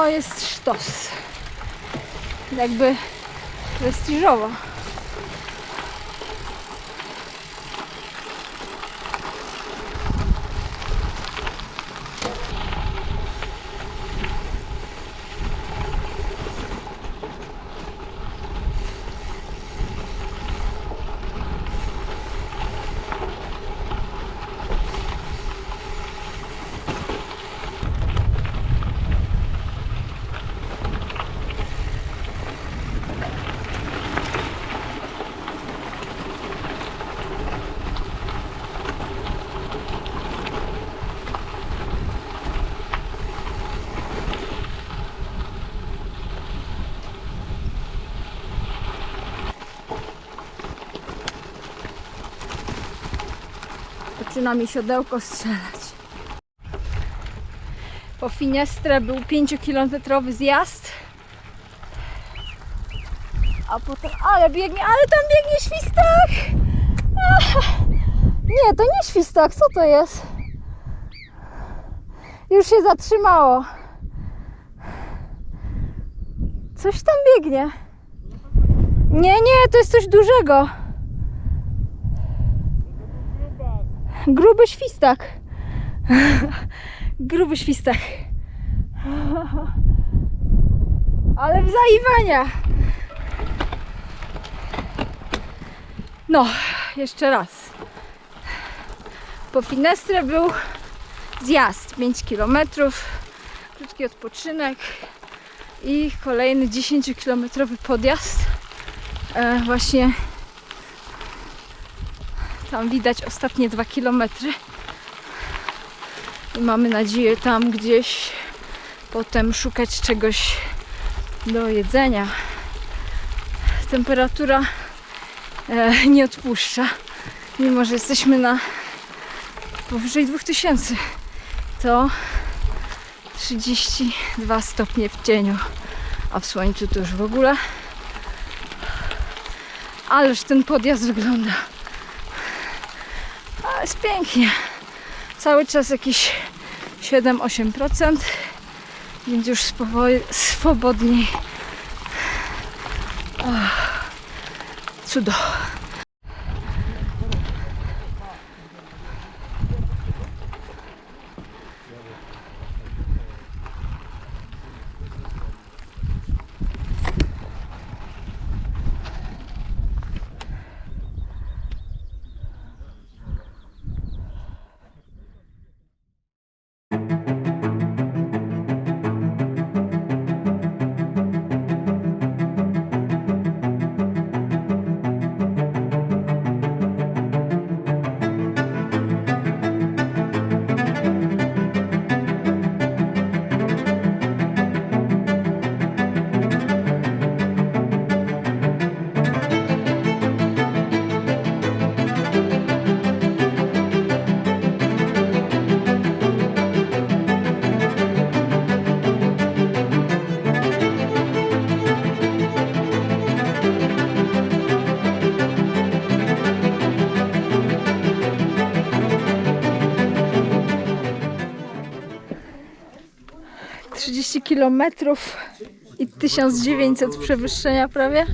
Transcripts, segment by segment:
no jest sztos. Jakby prestiżowo. Zaczyna mi siodełko strzelać. Po Finestrę był 5-kilometrowy zjazd. A potem, ale biegnie, ale tam biegnie świstak! Ach, nie, to nie świstak, co to jest? Już się zatrzymało. Coś tam biegnie. Nie, nie, to jest coś dużego. Gruby świstak. Gruby świstak. Ale wzaiwania. No, jeszcze raz. Po Finestrę był zjazd 5 km, krótki odpoczynek i kolejny 10-kilometrowy podjazd. E, właśnie tam widać ostatnie dwa kilometry. I mamy nadzieję tam gdzieś potem szukać czegoś do jedzenia. Temperatura e, nie odpuszcza, mimo że jesteśmy na powyżej 2000. To 32 stopnie w cieniu, a w słońcu to już w ogóle. Ależ ten podjazd wygląda. Jest pięknie. Cały czas jakieś 7-8%, więc już swobodniej. Ach, cudo. Kilometrów i 1900 przewyższenia prawie.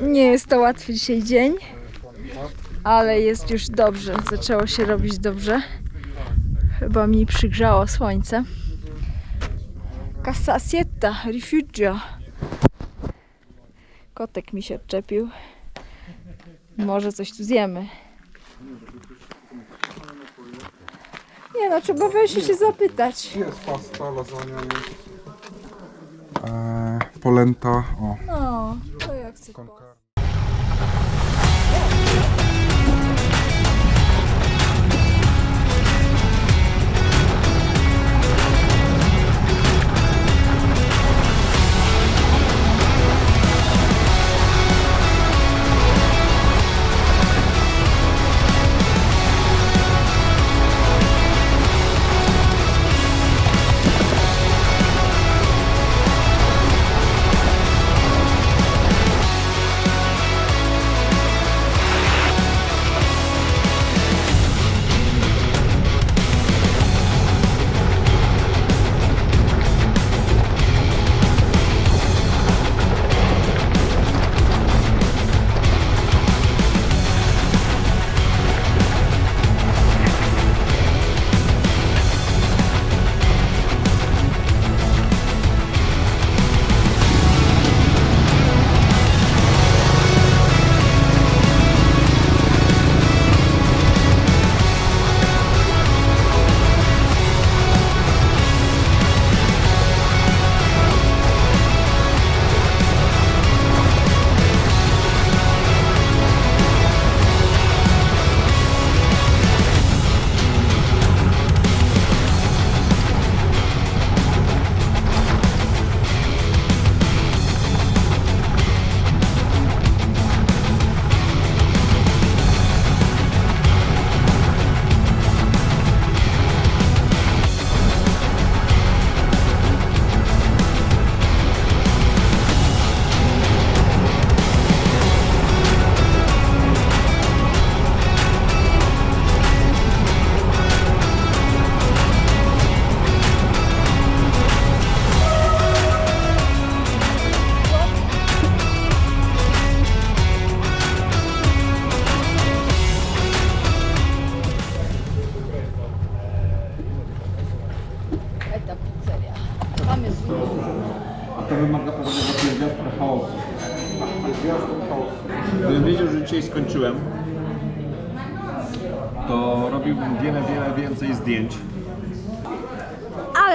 Nie jest to łatwy dzisiaj dzień, ale jest już dobrze. Zaczęło się robić dobrze. Chyba mi przygrzało słońce. Casa Sietta, Rifugio. Kotek mi się odczepił. Może coś tu zjemy. Nie no, trzeba wejść i się zapytać. Jest pasta, lasagna jest. Eee, polenta, o. No, to jak. Con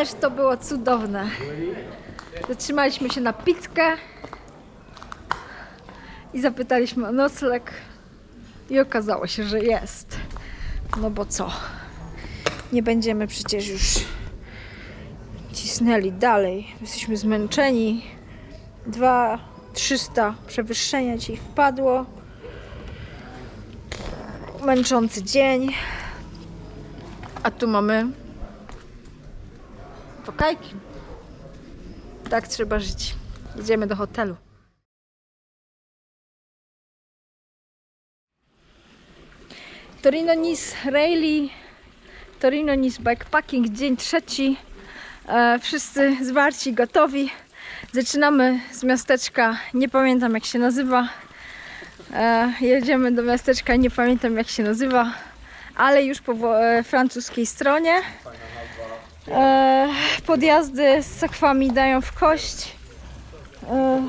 Ależ to było cudowne. Zatrzymaliśmy się na pizzkę i zapytaliśmy o nocleg i okazało się, że jest. No bo co? Nie będziemy przecież już cisnęli dalej. Jesteśmy zmęczeni. Dwa, trzysta przewyższenia ci wpadło. Męczący dzień. A tu mamy Wakajki. Tak trzeba żyć. Idziemy do hotelu. Torino Nice Rally, Torino Nice Bikepacking, dzień trzeci. E, wszyscy zwarci, gotowi. Zaczynamy z miasteczka, nie pamiętam jak się nazywa. E, jedziemy do miasteczka, nie pamiętam jak się nazywa, ale już po e, francuskiej stronie. E, podjazdy z sakwami dają w kość. E,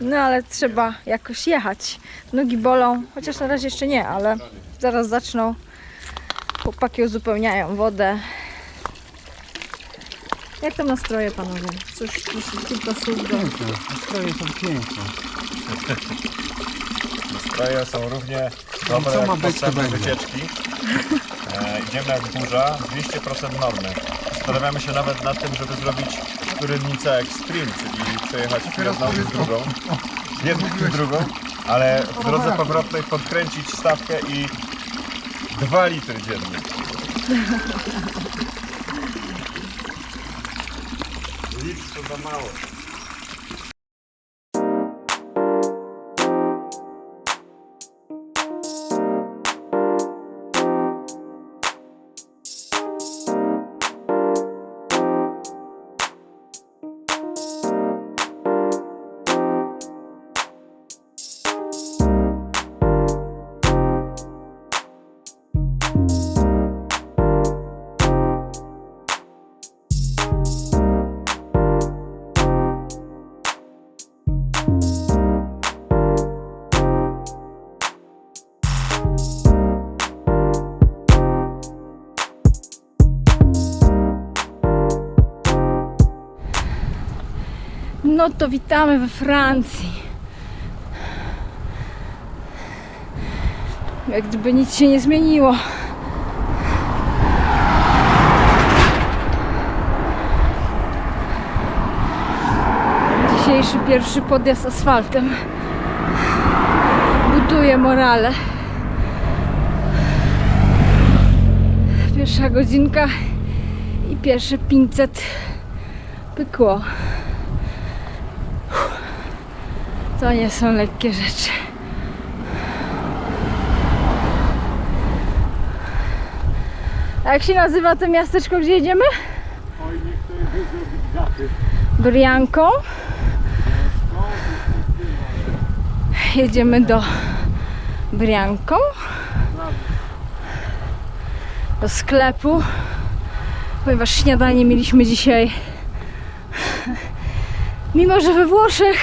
no ale trzeba jakoś jechać. Nogi bolą, chociaż na razie jeszcze nie, ale zaraz zaczną. Chłopaki uzupełniają wodę. Jak tam nastroje panowie? Coś, coś kilka słów do... Nastroje są piękne. Nastroje są równie co dobre ma jak być, to będzie. wycieczki. E, idziemy jak burza, 200% normy. Zastanawiamy się nawet nad tym, żeby zrobić którynnicę Extreme, czyli przejechać jedną i drugą. Jedną i drugą, ale w drodze powrotnej podkręcić stawkę i 2 litry dziennie. Litr to za mało. No to witamy we Francji. Jak gdyby nic się nie zmieniło. Dzisiejszy pierwszy podjazd asfaltem buduje morale. Pierwsza godzinka i pierwsze 500 pykło. To nie są lekkie rzeczy. Jak się nazywa to miasteczko, gdzie jedziemy? Brianką. Jedziemy do Brianką. Do sklepu. Ponieważ śniadanie mieliśmy dzisiaj. Mimo, że we Włoszech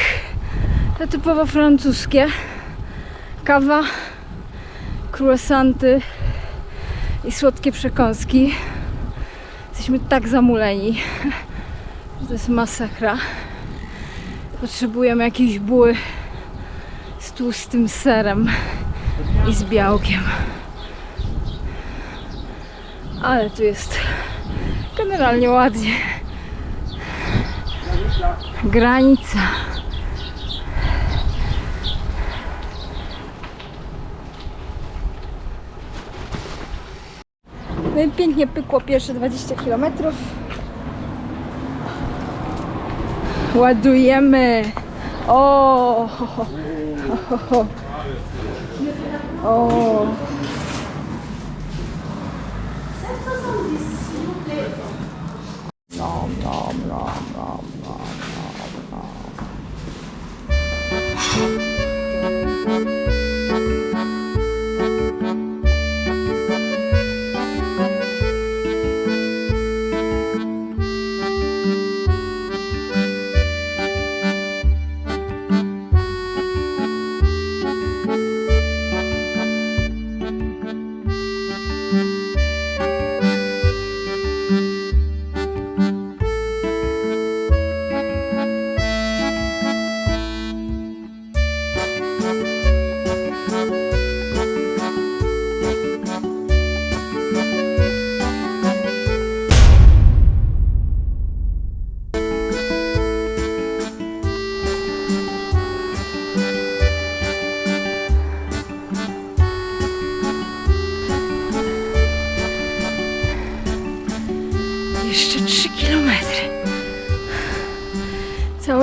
to typowo francuskie. Kawa, croissanty i słodkie przekąski. Jesteśmy tak zamuleni, że to jest masakra. Potrzebujemy jakiejś buły z tłustym serem i z białkiem. Ale tu jest generalnie ładnie. Granica. Pięknie pykło pierwsze 20 km. Ładujemy. O, ho, ho, ho, o.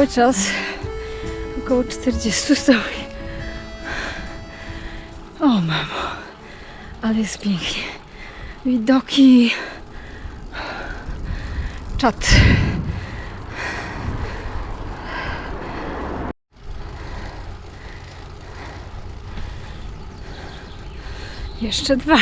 cały czas około 40 stopni. O mamo, ale jest pięknie. Widoki. Czat. Jeszcze dwa.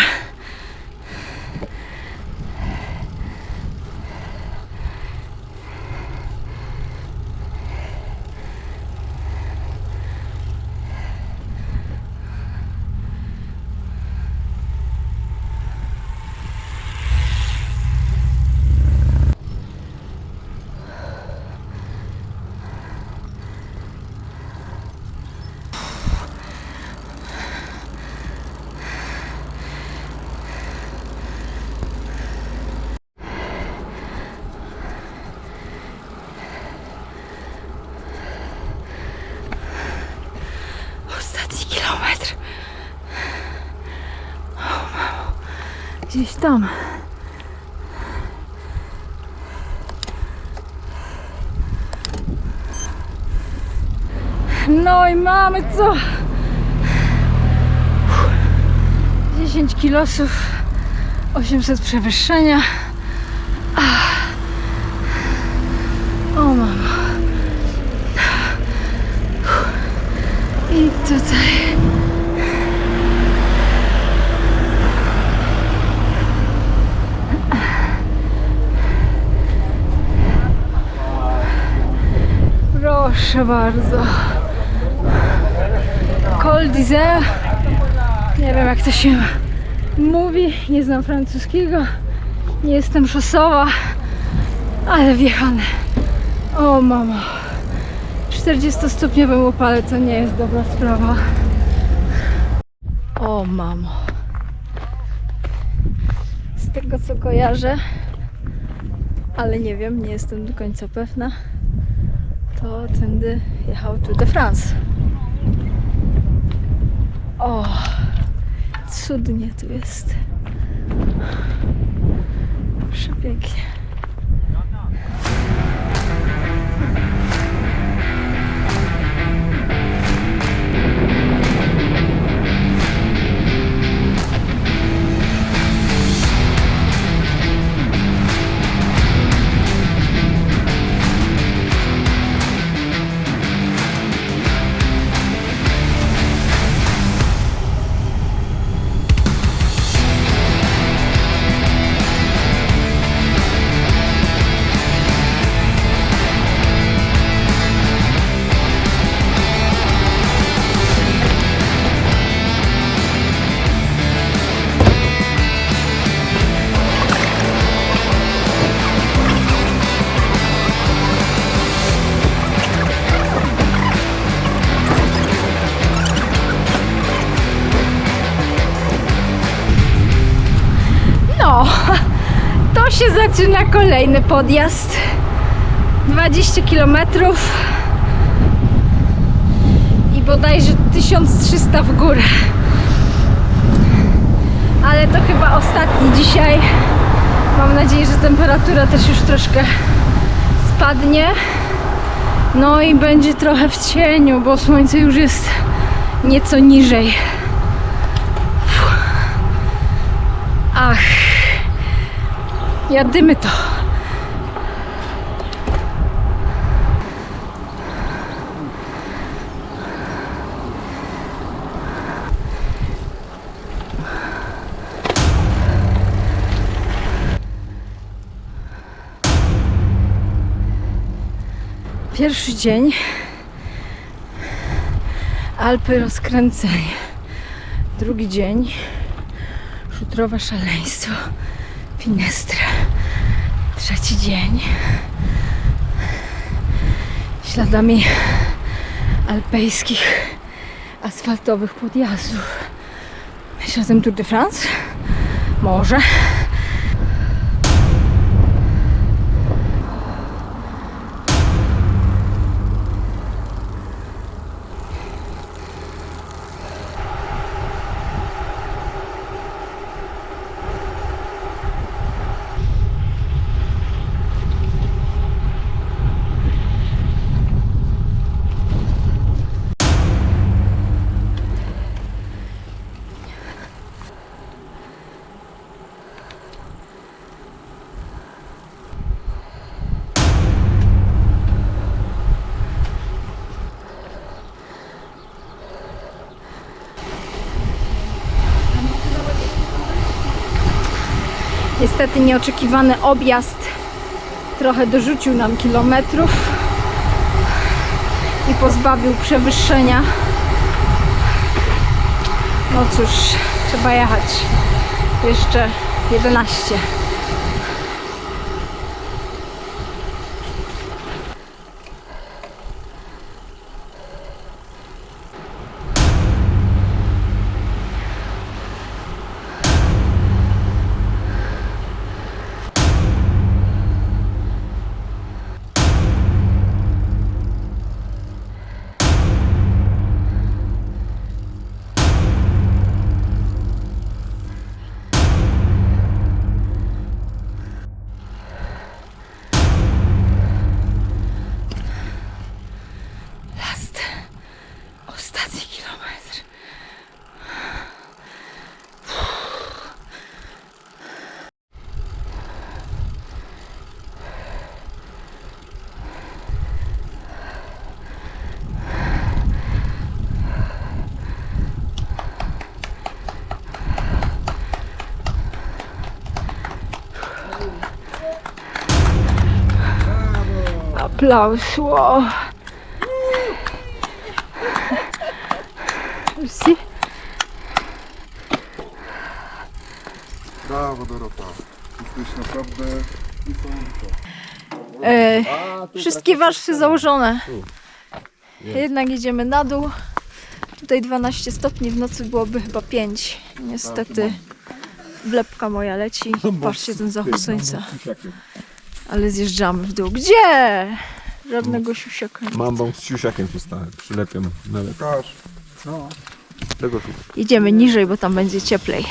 Ostatni kilometr. O, mamo. Gdzieś tam. No i mamy co? 10 kilosów, 800 przewyższenia. Ach. O mamo. I tutaj. Proszę bardzo. Col. Nie wiem jak to się mówi. Nie znam francuskiego. Nie jestem szosowa. Ale wjechane. O mamo. 40-stopniowym upale to nie jest dobra sprawa. O mamo. Z tego co kojarzę, ale nie wiem, nie jestem do końca pewna, to tędy jechał Tour de France. O, cudnie tu jest. Przepięknie. Się zaczyna kolejny podjazd. 20 km i bodajże 1300 w górę. Ale to chyba ostatni dzisiaj. Mam nadzieję, że temperatura też już troszkę spadnie. No i będzie trochę w cieniu, bo słońce już jest nieco niżej. Ach, jadymy to. Pierwszy dzień. Alpy rozkręcenie. Drugi dzień. Szutrowe szaleństwo. Finestra. Trzeci dzień. Śladami alpejskich asfaltowych podjazdów. Śladem Tour de France? Może. Niestety nieoczekiwany objazd trochę dorzucił nam kilometrów i pozbawił przewyższenia. No cóż, trzeba jechać jeszcze 11. Aplauz. Wow. Merci. Brawo Dorota. Jesteś naprawdę niesamowita. E, wszystkie warstwy założone. Jednak jedziemy na dół. Tutaj 12 stopni, w nocy byłoby chyba 5. Niestety wlepka moja leci. Patrzcie ten zachód słońca. Ale zjeżdżamy w dół. Gdzie? Żadnego siusiaka. nie. Mambą z siusiakiem się stałem. Przylepiam nawet. Pokaż. No. Tego tu. Idziemy niżej, bo tam będzie cieplej.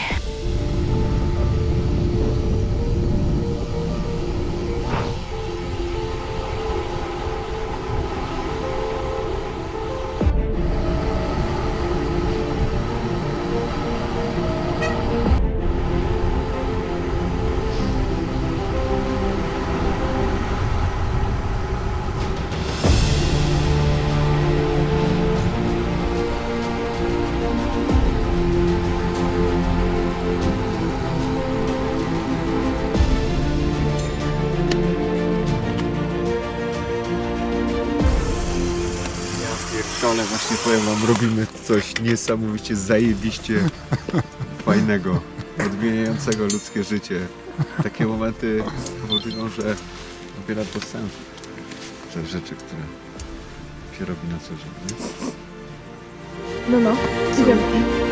Powiem wam, robimy coś niesamowicie zajebiście fajnego, odmieniającego ludzkie życie. Takie momenty powodują, że nabiera to sens. Te rzeczy, które się robi na co dzień. Nie? No, no, idziemy.